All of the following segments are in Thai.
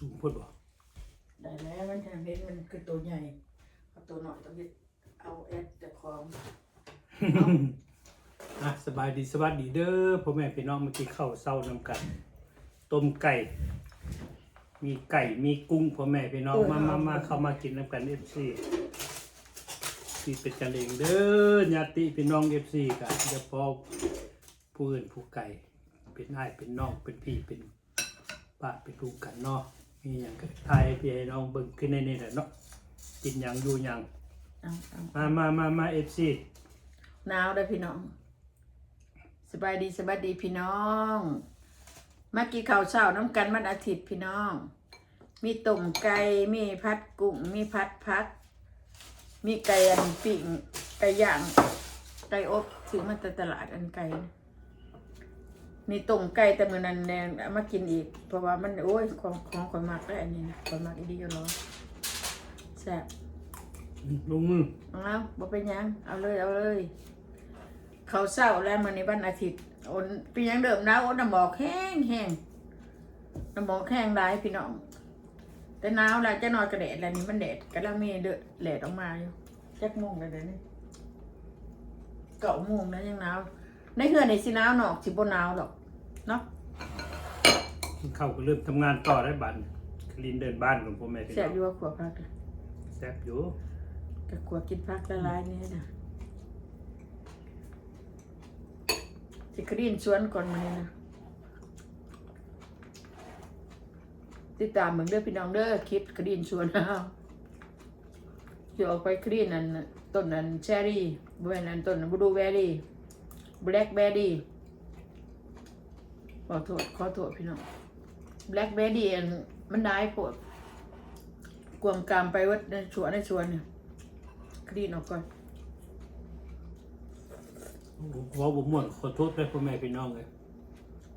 สูงเพิ่นบ่ได้แล้วมันทำเห็นมันคือตัวใหญ่เอาตัวหน่อยต้องเอาแอดแต่ของอะสบายดีสวัสดีเด้อพ่อแม่พี่น้องเมื่อกี้ข้าวเช้านำกัน ต้มไก่ มีไก่มีกุ้งพ่อแม่พี่น้องมามามาเข้ามากินนำกัน FC ที่เป็นกันเองเด้อญาติพี่น้อง FC ก็จะพอผู้อื่นผู้ไก่ เป็นอ้ายเป็นน้องเป็นพี่เป็นป้าเป็นลูกกันเนาะ มีหยังก็ทายให้พี่ให้น้องเบิ่งขึ้นในนี่แหละเนาะกินหยังอยู่หยังเอาเอามามามามา FC หนาวได้อพี่น้อง สบายดีสบายดีพี่น้อง มากี่ข้าวเช้าน้ำกันมันอาทิตย์พี่น้อง มีต้มไก่ มีพัดกุ้ง มีพัดพัก มีไก่อันปิ่งไก่ย่าง ไก่อบซื้อมาจากตลาดอันไก่นะ มีต้มไก่แต่เมื่อนั้นแนงเอามากินอีก เพราะว่ามันโอ้ยของของคนมากได้อันนี้นะคนมากอีดีอยู่เนาะแซ่บลงมือเอาบ่เป็นหยังเอาเลยเอาเลย เขาวเศร้าแล้วมันในวันอาทิตย์โอนเป็นหยังเดิมนะโอนน้ำหมอกแห้งแห้งน้ำหมอกแห้งหลายพี่น้อง แต่หนาวแล้วจะนอนกระแดดแล้วนี่มันแดดกำลังมีเดือดแดดออกมาอยู่จักโมงแล้วเดี๋ยวนี้เก้าโมงแล้วยังหนาวในเฮือนในสิหนาวนอกสิบ่หนาวหรอก เนาะกินข้าวก็เริ่มทำงานต่อได้บัดคลีนเดินบ้านของพ่อแม่พี่แซ่น้บองอยู่ว่าขวบพักเลยแซ่บอยู่กับขวบกินพักละลายนี่นะสิครีนชวนก่อนมานี่นะติดตามเหมือนเด้อพี่น้องเด้อคลิปคดีนชวนเอาจะออกไปคดีนนั่นน่ะต้นนั้นเชอรี่บริเวณนั้นต้นบลูเบอร์รี่แบล็คเบอร์รี่ ขอโทษขอโทษพี่น้องแบล็คเบอร์รี่มันได้โพดกวมกามไปวัดในสวนในสวนเนี่ยคดีนออกก่อนขอบ่ม่วนขอโทษด้วยพ่อแม่พี่น้องเลย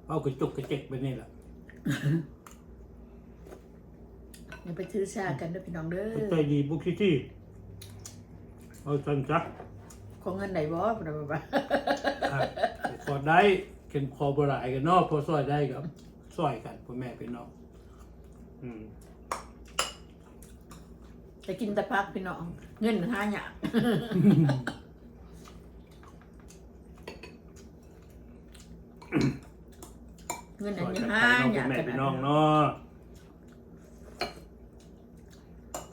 เอากระจุกกระเจ็กไปนี่แหละอย่าไปถือชากันเด้อพี่น้องเด้ไปอใจดีบุกที่ที่เอาจันจักของเงินไหนบ่บ่ได้บ่บ่อะขอได้ เข็นคอบ่หลายกันเนาะพอซอยได้กับซอยกันพ่อแม่พี่น้องอืมจะกินแต่พักพี่น้อง เงินหาหยากเงินซอันอยนี้กันห้าไปเนาะอพ่ยาอกแม่ขนาพี่ดน้องนั้นเนาะ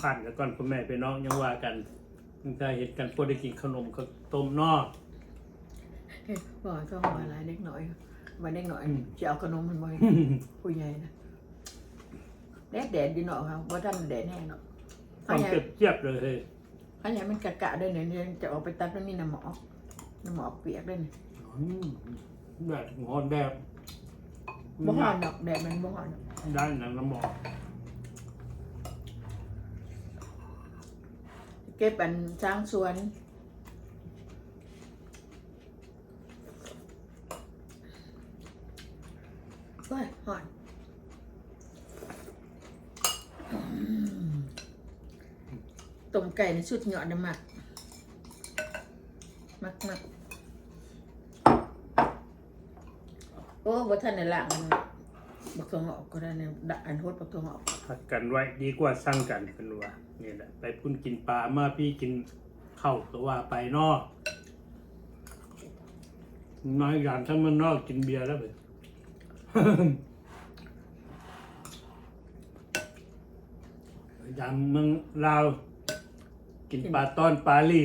ผ่านกันก่อนพ่อแม่พี่น้องยังว่ากันยังได้เห็นกันพอได้กินขนมข้าวต้มเนาะบอกต้องมาหลายเล็กหน่อยวันเล็กหน่อยอืมจะเอาขนมมันบ่อยผู้ใหญ่นะแดดแดดดีเนาะครับว่าท่านแดดแน่เนาะคเขาวามใหญ่เปรียบเทียบเลยเฮ้ยเขาใหญ่มันกะกะด้วยเนี่ยเดี๋ยวจะออกไปตัดมันมีน้ำหมอกน้ำหมอกเปียกด้วยเนี่ยอืมแดดงอนแดดบ่ฮ้อนดอกแดดมันบ่ฮ้อนดอกด้านหนังน้ำหมอกเก็บอันช้างสวน ว้ายฮ้อนอืมต้มไก่ในชุดเหยอดน้ำหมัก มักมักโอ้บ่ทันได้ล้างมันบักทองออกก็ได้เนี่ยดะอันโหดบักทองออกผัดกันไว้ดีกว่าสร้างกันเป็นว่านี่แหละไปพุ่นกินปลามาพี่กินข้าวก็ว่าไปเนอกน้อยอย่างทั้งมันนอกกินเบียร์แล้วเว้ ยยามเมืองลาว กินปลาต้อนปลาลี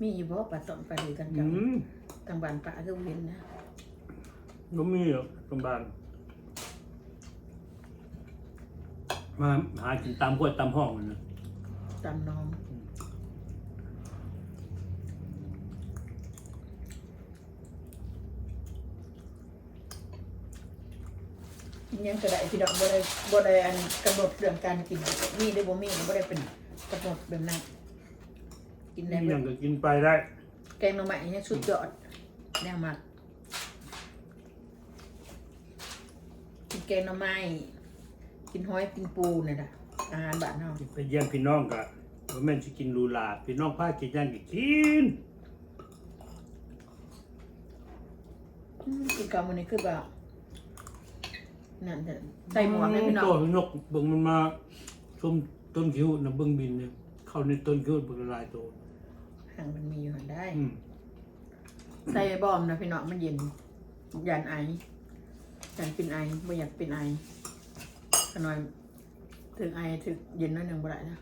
มีอยู่บ่ปลาตอนปลาดีกันอืกับมทางบ้านปลาก็เห็นนะก็มีอะตรงบ้านมาหากินตามกล้วยตามห้องอะนะตามน้อง ยังก็ได้พี่ดอกบ่ได้บ่ได้อันกำหนดเรื่องการกินมีได้บ่มีบ่ได้เป็นกำหนดแบบนั้นกินได้มีเบิอย่าดงก็กินไปได้แกงหน่อไม้เนี่ยสุดยอดแน่มากกินแกงหน่อไม้กินหอยกินปูนี่ล่ะอาหารบ้านเฮาไปเยี่ยมพี่น้องกะว่าแม่นสิกินลูลาพี่น้องพากินย่างกินกินอืมกินข้าวมื้อนี้คือว่า นั่นเถอะใส่หมวกเลยพี่น้องตัวนกเบิ่งมันมาชมต้นคิ้วนะเบิ่งบินเนี่ยเข้าในต้นคิ้วเบิ่งละลายตัวหางมันมีอยู่หันได้ อืมใส่บอมนะพี่น้องมันเย็นยานไอยันเป็นไอไม่อยากเป็นไอขน่อยถึงไอถึงเย็นหน้อยหนึ่งบ่ได้นะ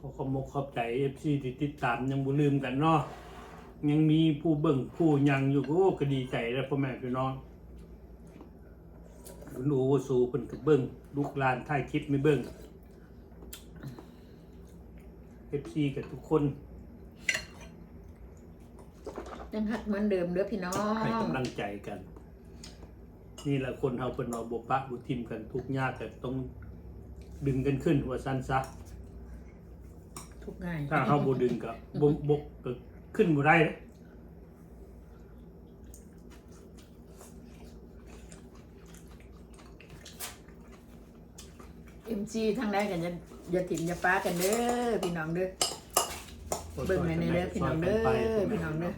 ข อขอบมกขอบใจ FC ที่ติดตามยังบ่ลืมกันเนาะยังมีผู้เบิ่งผู้ยังอยู่ก็โอ้ก็ดีใจแล้วพ่อแม่พี่น้องคุณโอวสูเพิ่นก็เบิ่งลูกหลานถ่ายคลิปไม่เบิ่ง FC กับทุกคนยังหักเหมือนเดิมเด้อพี่น้องให้กำลังใจกัน นี่แหละคนเฮาเป็นเอาบปะบุทิมกันทุกข์ยากกันต้องดึงกันขึ้นว่าสั้นซะ ทุกง่ายถ้าเฮาบ่ดึงก็บ่บกก็ขึ้นบ่ได้เด้เอ็มจีทางใดกันอย่าอย่าถิ่มอย่าป้ากันเด้อพี่น้องเด้อเบิ่งในในเด้อพี่น้องเด้อพี่น้องเด้อ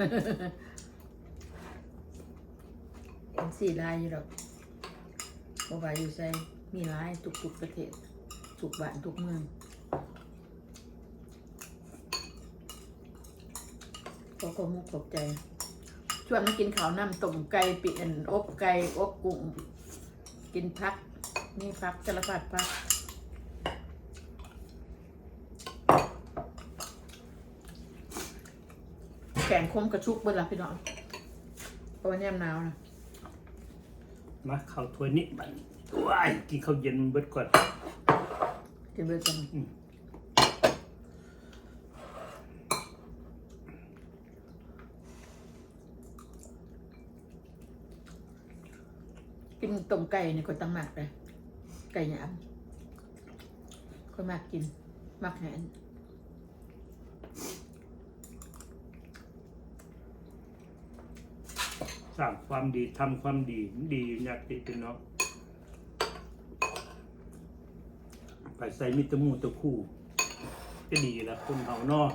เอ็มซีลายอยู่ดอกบ่ว่าอยู่ใส่มีหลายทุกๆประเทศทุกบ้านทุกเมือง ขอขอบมุกขอบใจ ชวนมากินข้าวน้ำต้มไก่ปีอันอบไก่อบกุ้งกินพัก นี่พักสารพัดพักแขนคมกระชุกเบิดละพี่น้องเพราะว่าแนมหนาวนะมาเข้าถ้วยนี้บัดว้ายกินข้าวเย็นเบิดก่อนกินเบิดกันอืม ต้มไก่นี่คนตั้งมากเลยไก่หยามคนมากกินมากแหนสร้างความดีทำความดีดีอยากติดพี่น้องไปใส่มิตรมูตะคู่ ก็ดีแล้วคนเฮาเนาะ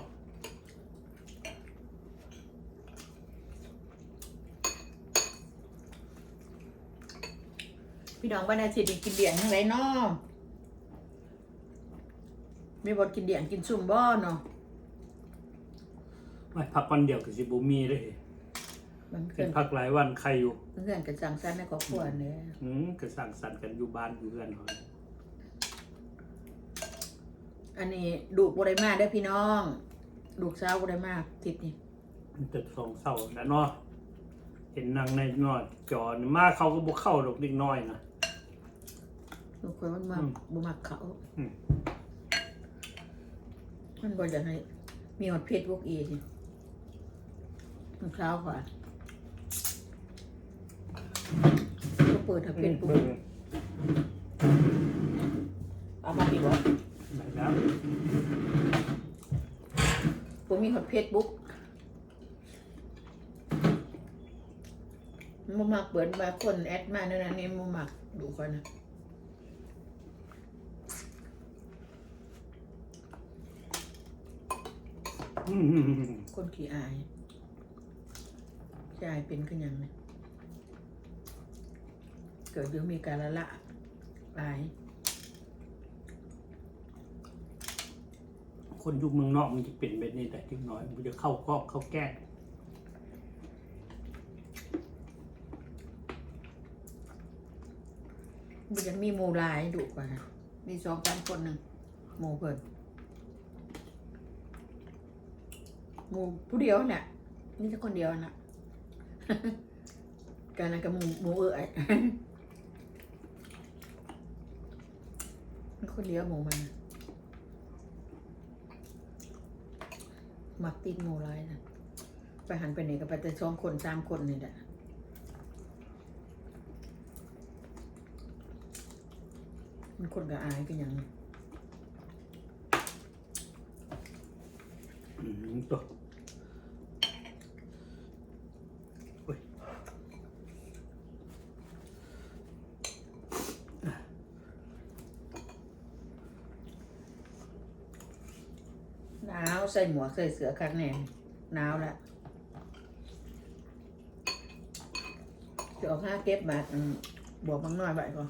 พี่น้องบ้านอาทิตย์นี่กินเดี่ยงทั้งไรเนาะมีบทกินเดี่ยงกินซุ่มบ่เนาะไม่พักวันเดียวก็สิบ่มีเด้มันเป็เกินนพักหลายวันใครอยู่เพื่อนกับจังสันในครอบครัวเนี่ยอืมก็สั่งสรรค์กันอยู่บ้านอยู่เรือนหอยอันนี้ดูกบได้มาได้อพี่น้องดูกเช้าบได้มาทิศนี่มันจะสองเศร้าแล้วเนาะเห็นนางในนอดจอนี่มาเขาก็บ่เข้าดอกเด็กน้อยนะ ลูกคนมันมาอืมบ่มักเขา อืม มันบ่อยากให้ มีหอดเพชรพวกอีนี่มันเช้าค่ะก็เปิดถ้าเป็นปุ๊บเบิ่งเอามาดีกว่าได้แล้วผมมีหอดเพชรบุ๊กมันมักเปิดมาคนแอดมาเนั่นนี่มันมักดูก่อนนะ อืม คนขี้อายขี้อายเป็นขึ้นยังไงเกิดเดี๋ยวมีการละละอาย คนยุคเมืองนอกมันจะเป็นแบบนี้แต่เล็กน้อย มันจะเข้าคอกเข้าแก้มันจะมีหมูหลายดุกว่านะมีสองสามคนหนึ่งหมูเพิ่นห มูผู้เดียวเนี่ยนี่จะคนเดียวน่ะการนั้นกับหมูมูเอ้ยมันคนเดียวหมูมันมักติดหมูหลายนะไปหันไปไหนก็ไปแต่สองคนสามคนนี่แหละมันคนกับอายกันยังอืมตัวอ้ย ใส่หมวกใส่เสื้อข้างแน่หนาวละจะออกห้าเก็บมาอืมบวกมังน้อยไปก่อน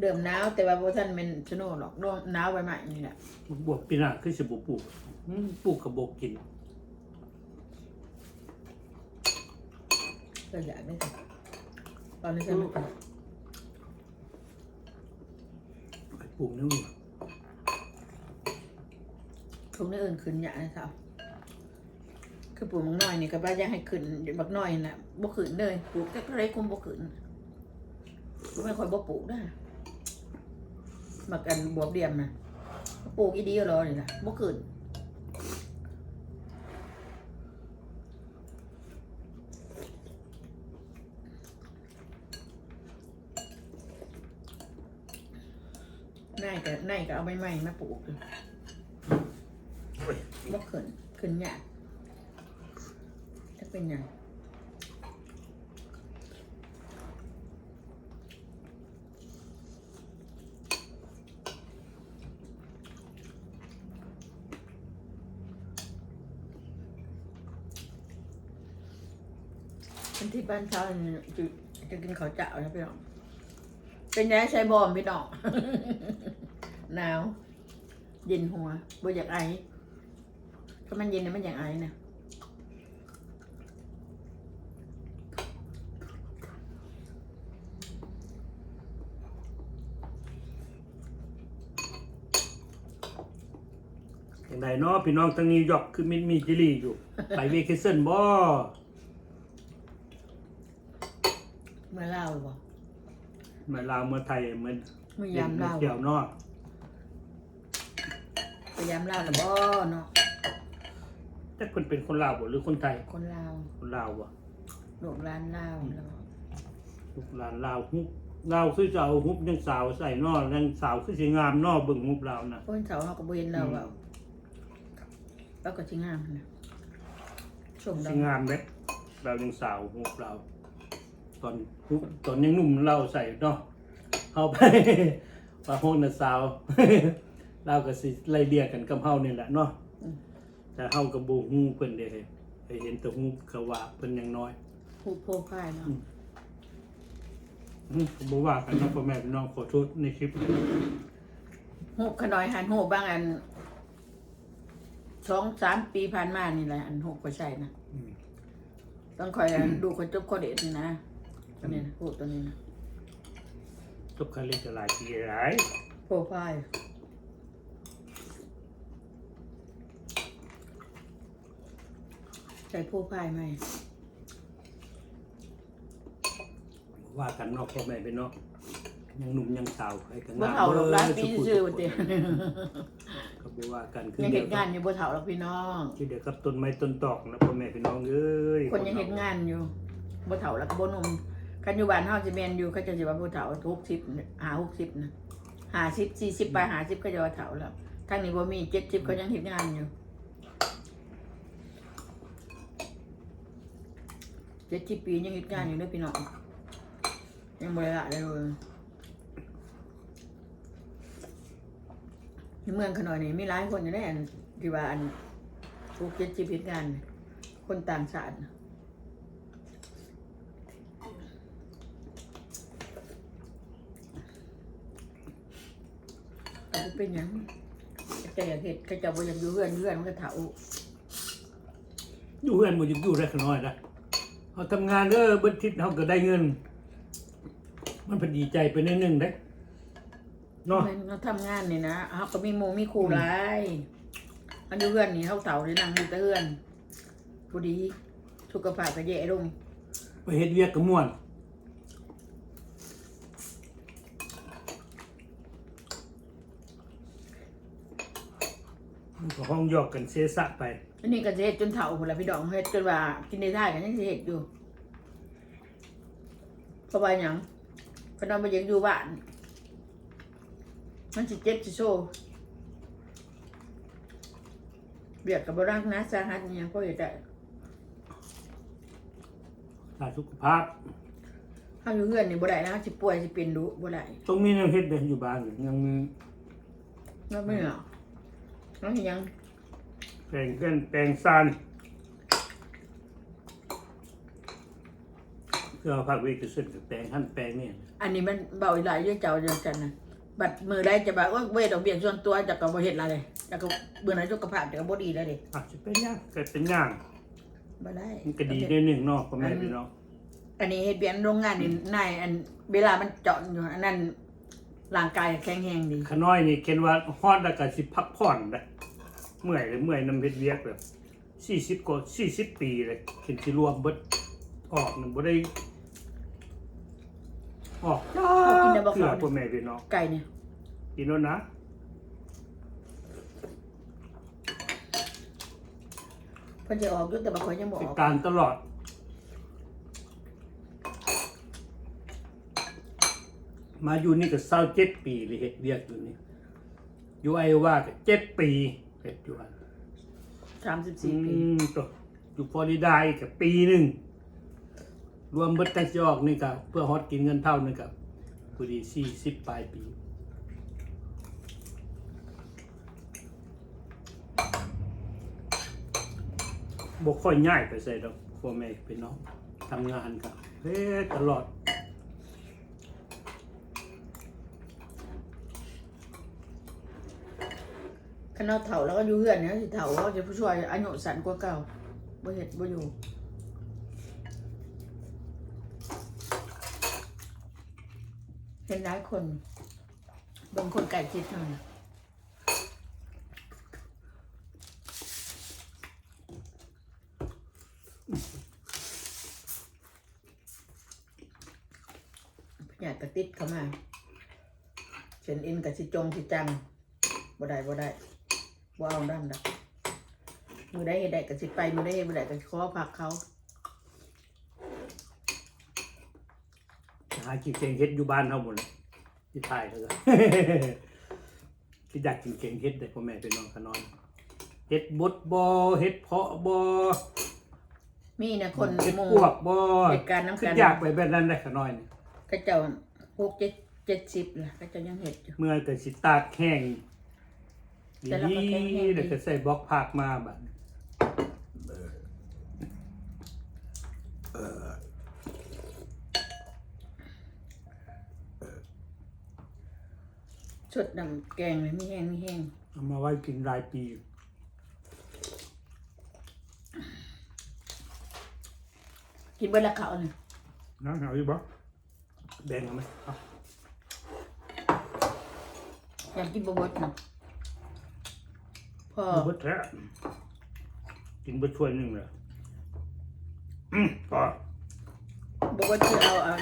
เดิมหนาวแต่ว่าโบท่านเป็นชโนหรอกร่วงหนาวไปใหม่นี่แหละบวกปีหน้าคือสิบ่ปลูกอืมปลูกกับบกกินก็อยากได้ค่ะตอนนี้ฉันไม่ กินไปปลูกนี่ทุกนี้อื่นขึ้นอย่างนี้ครับคือปลูกมักน้อยนี่ก็บ้าอยากให้ขึ้นบักน้อยนะบ่ขึ้นเลยปลูกแค่ไรคุมบ่ขึ้นไม่ค่อยบ่ปลูกได้มากันบวบเดียมนะปลูกอีดีก็รอนี่นะบ่ขึ้น นายก็นายก็เอาใบไม้มาปลูกเลยบ่ขึ้นขึ้นยากถ้าเป็นหยังเป็นที่บ้านเช้าเนี่ยจะจะกินข้าวเจ้านะพี่น้อง เป็นยังไงใช้บอมพี่น้องหนาว เย็นหัวบ่อยากไอถ้ามันเย็นเนี่ยมันอยากไอนะอย่างไรเนาะพี่น้องทางนิวยอร์กคือมินมีจิลีอยู่ ไปเวเคชั่นบ่เมื่อเล่าบ่ มาลาวเมื่อไทยเหมือนเมื่อยามเล่าเที่ยวเนาะพยายามเล่าละบ่เนาะแต่คนเป็นคนลาวบ่หรือคนไทย คนลาวคนลาวบ่ลูกหลานลาวแล้วลูกหลานลาวฮุบลาวคือจะเอาฮุบยังสาวใส่เนาะยังสาวคือสิงามเนาะเบิ่งฮุบลาวน่ะคนเสาเฮาก็บ่เห็นเราว่าแล้วก็สิงามนะชมเราสิงามเด้เรายังสาวฮุบลาว ตอนฮุบตอนยังหนุ่มเราใส่เนาะเฮาไปว่าโฮน่ะสาว เราก็สิไล่เลี่ยกันกับเฮานี่แหละเนาะแต่เฮาก็บ่ฮู้เพิ่นเด้ไปเห็นแต่ฮู้เขาว่าเพิ่นยังน้อยผู้โพพายเนาะอืมก็บ่ว่ากันเนาะพ่อแม่พี่น้องขอโทษในคลิปหูขน้อยหันหูบางอันสองสามปีผ่านมานี่แหละอันหูก็ใช่นะ อืม ต้องคอยดูคนจบคนเด็ดนี่นะ ตัวนี้นะพูดตัวนี้นะจบการเรียนจะหลายปีหลายโปรไฟล์ใส่โปรไฟล์ไหมว่ากันเนอกพ่อแม่พี่น้องยังหนุ่มยังสาวใครกันบ่เถ่าหรอกร้านปีสุขุซื่อสุวันขเดียวก็บ่ว่ากันคือยังเดีเห็ยวนงานอยู่บ่เถ่าหรอกพี่น้องคือเดียวกับต้นไม้ต้นตอกนะพ่อแม่พี่น้องเอ้ยคนยังเห็นงานอยู่บ่เถ่าแล้วก็บ่หนุ่ม กันอยู่บ้านเฮาสิแม่นอยู่เขาจะสิว่าบ่เถ่าทุกสิบหาหกสิบนะหาสิบสี่สิบไปหาสิบก็จะว่าเถ่าแล้วทางนี้บ่มีเจ็ดสิบเขายังเห็นงานอยู่เจ็ดสิบปียังเห็นงานอยู่เด้อพี่น้องยังบ่ละเลยเลยในเมืองขนอยนี่มีหลายคนอยู่ในอันที่ว่าอันทุกเจ็ดสิบเฮ็ดงาน คนต่างชาติน่ะ ก็บ่ เป็นหยังก็จะอยากเห็ดก็จะบ่อยากอยู่เฮือนเฮือนมันก็เถาอยู่เพื่อนบ่อยู่อยู่ได้ขน้อยนะเฮาทำงานเด้อเบิดทิศเฮาก็ได้เงิน มันเป็นดีใจไปนิดนึงเด้เนาะมันเราทำงานนี่นะเขาก็มีหมูมีครูหลายอันอยู่เฮือนนี่เขาเถาได้นั่งอยู่แต่เฮือนผู้ดีสุขภาพก็แย่ลงไปเฮ็ดเวียกก็ม่วนมันก็ ห้องหยอกกันเสียสะไป อันนี้ก็จะเฮ็ดจนเฒ่าพุ่นละพี่ดองเฮ็ดจนว่ากินได้ท่ายกันยังสิเฮ็ดอยู่เพราะว่าหยังเพนเอาไปยังอยู่บ้านมันสิเจ็บสิโซเบียดกับบรักนะสาหัสเนี่ยงก็เฮ็ดได้ถ้าสุขภาพถ้าอยู่เพื่อนนี่บ่ได้นะสิป่วยสิเป็นดุบ่ได้ตรงนี้ยังเฮ็ดได้อยู่บ้านอยู่ยังมี แล้วไม่เหรอ แล้วเห็นยังแปลงเกินแปลงซานเพื่อเอาผักเวกจะเส้นกับแปลงหั่นแปลงเนี่ยอันนี้มันเบาอีหลายเรื่องเจ้าเดียวกันนะบัดมือได้จะแบบว่าเวทดอกเบี้ยส่วนตัวจากกับบ่เฮ็ดอะไรจากกับเบื่อไหนสุขภาพจากกับบ่ดีแล้วเด้อาจจะเป็นย่างเกิดเป็นย่างบ่ได้ มันก็ดีได้หนึ่งเนาะพ่อแม่พี่น้อง อันนี้เฮ็ดเบียนโรงงานนี่นายอันเวลามันเจาะอยู่อันนั้น ร่างกายแข็งแรงดีขน้อยนี่เขียนว่าฮอดแล้วก็สิพักผ่อนได้เมื่อยเลยเมื่อยนำเฮ็ดเวียกแบบ40กว่า40ปีเลยเขียนสิรวมเบิดออกนึงบ่ได้ออกจ้าเพื่อพ่อแม่พี่น้องไก่เนี่ยกินแล้วนะเพิ่นจะออกอยู่แต่บ่ค่อยยังบ่อติดอกการตลอด มาอยู่นี่ก็เศร้าเจ็ดปีเลยเฮ็ดเวียกอยู่นี่อยู่ไอว่าก็เจ็ดปีเฮ็ดอยู่อัน34ปีอืมตัวอยู่ฟลอริดาอีกกับปีหนึ่งรวมเบิดกันสิออกนี่ก็เพื่อฮอดกินเงินเท่านึงกับพอดีสี่สิบปลายปีบกค่อยง่ายไปใส่ดอกพ่อแม่พี่น้องทำงานกับเฮ้ตลอด คันเอาเฒ่าแล้วก็อยู่เฮือนเนี่ยสิเฒ่าเขาจะผู้ช่วยอายุสันกว่าเก่าบ่เฮ็ดบ่อยู่เห็นหลายคนบางคนไก่ชิดเท่านั้นอยากกระติดเข้ามาเส้นอ็นกับสิจงสิจังบ่ได้บ่ได้ บ่เอาดั้งดักมือได้เฮ็ดได้กับสิไปมือได้เฮ็ดบ่ได้กับขอพักเขาหากินเก่งเฮ็ดอยู่บ้านเฮาหมดเลยที่ไทยเขาก็ ที่อยากกินเก่งเฮ็ดได้พ่อแม่พี่น้องขน้อยเฮ็ดบดบ่เฮ็ดเพาะบ่มีนะคนเฮ็ดหมู่พวกบ่เหตุการณ์น้ำคือกันอยากไปแบบนั้นได้ขน้อยนี่ก็เจ้าหกเจ็ดเจ็ดสิบล่ะก็เจ้ายังเห็ดอยู่ เมื่อก็สิตากแห้ง แต่เราก็แข็งแรงดีแล้วก็ใส่บล็อกผักมาบัดชดน้ำแกงเลยไม่แห้งไม่แห้งเอามาไว้กินรายปี กินเบิดละเขาเนี่ยนะเอาอยู่บ่แบ่งเอาไหมเอาอยากกินบะบดนะ พอบ่เบิดแท้กินเบิดถ้วยหนึงเลยอืมพอบะบดคือเอาเอา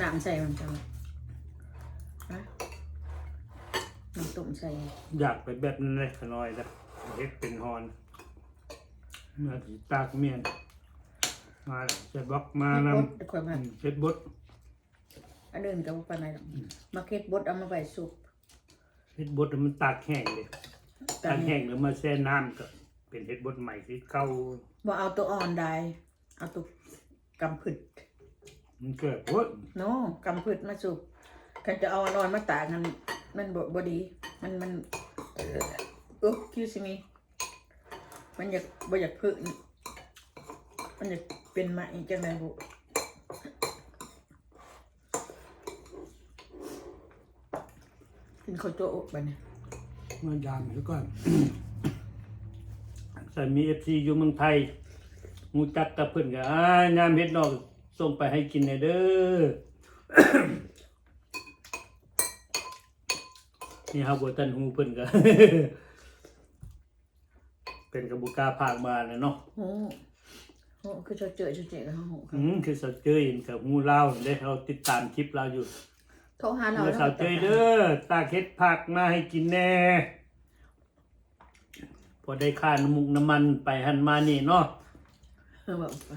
น้ำใส่มันจังฮะน้ำต้มใส่อยากไปแบบนั้นเลยขน้อยนะเฮ็ดเป็นฮอนเมื่อสิตากเมียนมาใส่บล็อกมาเฮ็ดนำบดแต่ค่อยมาเฮ็ดบดอันอื่นก็บ่ปานใดหรอกมาเฮ็ดบดเอามาไว้สุกเฮ็ดบดมันตากแห้งเลย ตากแห้งแล้วมาแช่น้ำก็เป็นเฮ็ดบดใหม่ที่เก่าบ่เอาตัวอ่อนได้เอาตัวกำผึดมันเกิดบดโนกำพืชมาสุกกันจะเอานอนมาตากกันมันบบ่ดี มันมันเออคิวสิมีมันอยากบ่อยากพึ่งมันอยากเป็นไหมจังไดบุกินข้าวโจ๊กไปเนี่ย มายามเดี๋ยวก่อนใส่มีเอฟซีอยู่เมืองไทยงูจักกับเพื่อนกันอ่ายามเฮ็ดนอกส่งไปให้กินในเด้อนี่ครับบัตันหูเพิ่นกันเป็นกระบุกล้าพากมาเลยเนาะโอ้โหคือจะเจอจะเจอกันโหอืมคือสาวเจยกับงูเล่าได้เราติดตามคลิปเราอยู่ โทรหาเราเมื่อสาวเจยเด้อตาเค็ดผักมาให้กินแน่ พอได้ค่าน้ำมุกน้ำมันไปหันมานี่เนาะเออบอกไป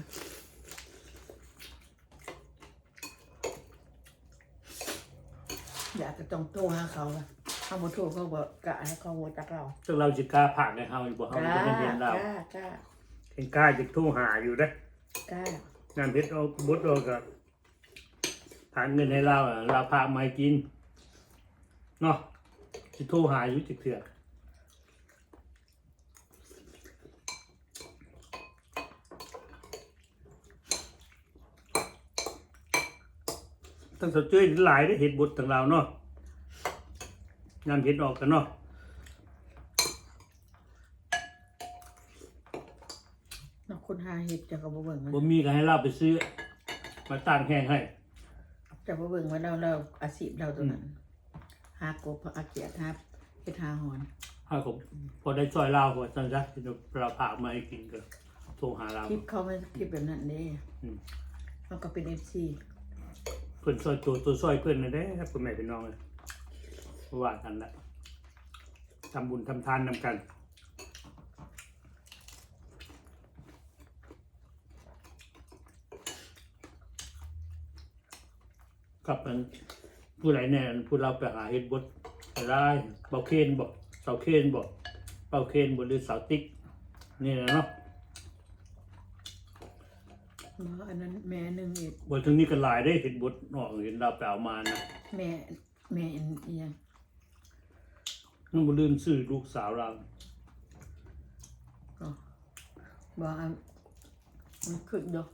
อยากจะต้องโทรหาเขาอะเขาบ่โทรเขาบอกกะให้เขาโวจักเราซึ่งเราจะกล้าผักในเฮาอีกบ่เฮากล้าบ่ได้เรียนกเราล้ากล้าเห็นกล้าจะโทรหาอยู่เด้กล้างานเพชรเอาบดออกก็ หาเงินให้เราอะเราพามาให้กินเนาะสิโทรหาอยู่จิเถื่อตั้งแต่เจ้ยหลายได้เห็ดบทต่างเราวเนาะงานเห็ดออกกันเนาะนอกคนหาเห็ดจะก็บ่เบิ่งมันบ่มีก็ให้เราไปซื้อ มาตั้งแห้งให้ จะบ่เบิ่งว่าเราเราอาชีพเราตัวนั้นหากบอาเกียดครับเฮ็ดหาหอนให้ผมพอได้ซอยเราพอจังจักที่เราพามาให้กินก็โทรหาเรา คลิปเขาไม่คลิปแบบนั้นเด้อืมเราก็เป็น FC เพื่อนซอยตัวตัวซอยเพื่อนนั่นแหละครับคุณแม่พี่น้องเลยว่ากันละทำบุญทำทานนำกัน กับอันผู้ใดเนี่ยผู้เราไปหาเฮ็ดบดไปได้เบาเคนบอกเสาเคนบอกเบาเคนบหรือเสาติ๊กนี่แหละเนาะมาอันนั้นแม่หนึงอีกบทถึงนี้ก็หลายได้เห็นบทออกเห็นเราไปเอามานะแม่แม่อันอีหยังนั่นบ่ลืมซื้อลูกสาวเราก็บอกอันมันขึ้นดอก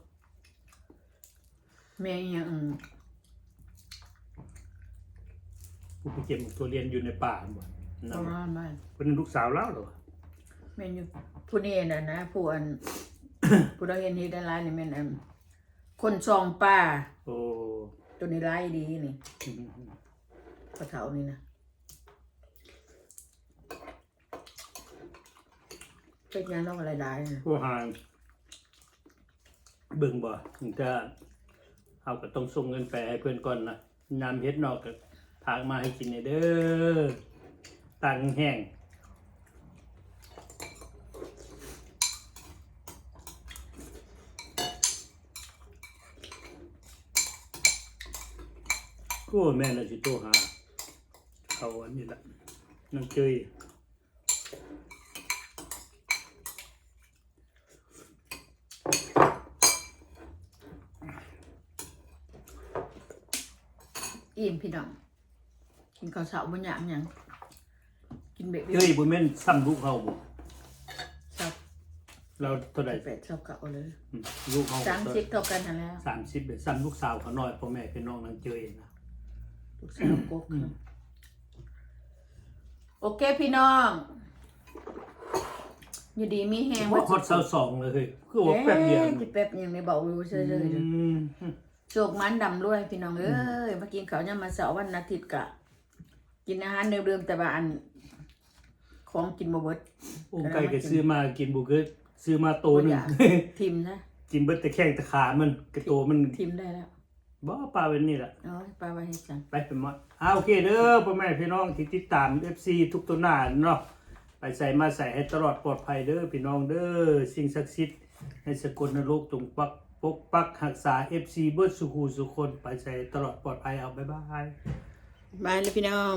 แม่อีหยัง อืมผู้ไปเก็บตัวเรียนอยู่ในป่าบ่ปนั่นระบ่มาณนั้นเป็นลูกสาวเราเหรอแม่นอยู่ผู้นี้น่ะนะผู้อัน ผู้เราเห็นเฮ็ดได้หลายนี่แม่นอันคนซองป่าโอ้ตัวนี้ร้ายดีนี่กระเถานี่นะเป็นยังต้องอะไรได้นะผู้หางเบิ่งบ่ถึงจะเอาก็ต้องส่งเงินไปให้เพื่อนก่อนนะนำเฮ็ดนอกก็พากมาให้กินเนี่ยเด้อตังแห้งก็แม่น่ะสิโทรหาเขาอันนี้ละนั่งเจยอิ่มพี่น้อง กินข้าวเช้าบนหยามหยังกินเบะเฮ้ยบุญแม่นซ้ำลูกเขาบ่เช้าเราเท่าไหร่แปดเช้าเก่าเลยอืมลูกเขาสามสิบเท่ากันนั่นแหล้วสามสิบเดี๋ยวซ้ำลูกสาวเขาน้อยพ่อแม่เป็นน้องนางเจยนะลูกสาวกกค่ะโอเคพี่น้อง อยู่ดีมีแฮงว่าฮอตเซาสองเลยเฮ้ยคือว่าแป๊บเดียวอ๊ะจิแป๊บยังไม่บอกวิวเฉยๆ อืม โชคมันดำรวยพี่น้องเอ้ยมากินข้าวเนี่ยามมาเสาร์วันอาทิตย์กะ กินอาหารเดิมๆแต่ว่าอัน ของกินบ่เบิดองค์ไก่ก็ซื้อมากินบุกเกอร์ซื้อมาโตหนึง บ่อยาก ทิมนะกินเบิดแต่แข้งแต่ขามันกระโตมันทิมได้แล้วบ่ปลาเป็นนี่แหละ เอาปลาไว้ให้จันไปเป็นหมดอ่าโอเคเด้อพ่อแม่พี่น้องที่ติดตาม FC ทุกตัวหน้าเนาะไปใส่มาใส่ให้ตลอดปลอดภัยเด้อพี่น้องเด้อสิ่งศักดิ์สิทธิ์ในสกลนรกจงปักปกปักรักษา FC เบิดสุขูสุคนไปใส่ตลอดปลอดภัยเอาบ๊ายบาย บายเลยพี่น้อง